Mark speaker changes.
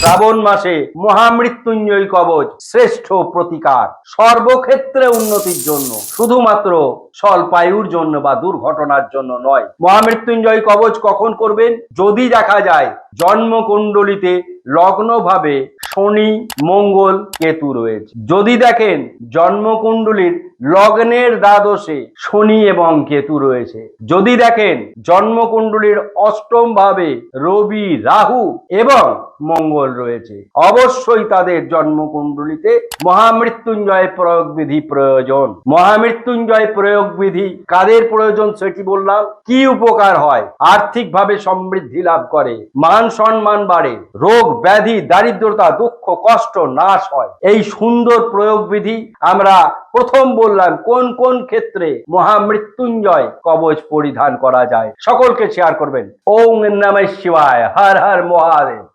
Speaker 1: শ্রাবণ মাসে মহামৃত্যুঞ্জয় কবচ শ্রেষ্ঠ প্রতিকার, সর্বক্ষেত্রে উন্নতির জন্য, শুধুমাত্র স্বল্পায়ুর জন্য বা দুর্ঘটনার জন্য নয়। মহামৃত্যুঞ্জয় কবচ কখন করবেন? যদি দেখা যায় জন্মকুণ্ডলিতে লগ্নভাবে শনি, মঙ্গল, কেতু রয়েছে। যদি দেখেন জন্মকুণ্ডলীর লগ্নের দ্বাদশে শনি এবং কেতু রয়েছে। যদি দেখেন, জন্মকুণ্ডলীর অষ্টম ভাবে রবি, রাহু এবং মঙ্গল রয়েছে। অবশ্যই তাদের জন্মকুণ্ডলিতে মহামৃত্যুঞ্জয় প্রয়োগ বিধি প্রয়োজন। মহামৃত্যুঞ্জয় প্রয়োগ বিধি কাদের প্রয়োজন সেটি বললাম? কি উপকার হয়? আর্থিকভাবে সমৃদ্ধি লাভ করে। মান সম্মান বাড়ে। রোগ, ব্যাধি, দারিদ্রতা, দুঃখ, কষ্ট, নাশ হয়। এই সুন্দর প্রয়োগ বিধি আমরা প্রথম বললাম, কোন কোন ক্ষেত্রে মহামৃত্যুঞ্জয় কবচ পরিধান করা যায়? সকলকে শেয়ার করবেন। ওং নামে শিবায়, হর হর মহাদেব।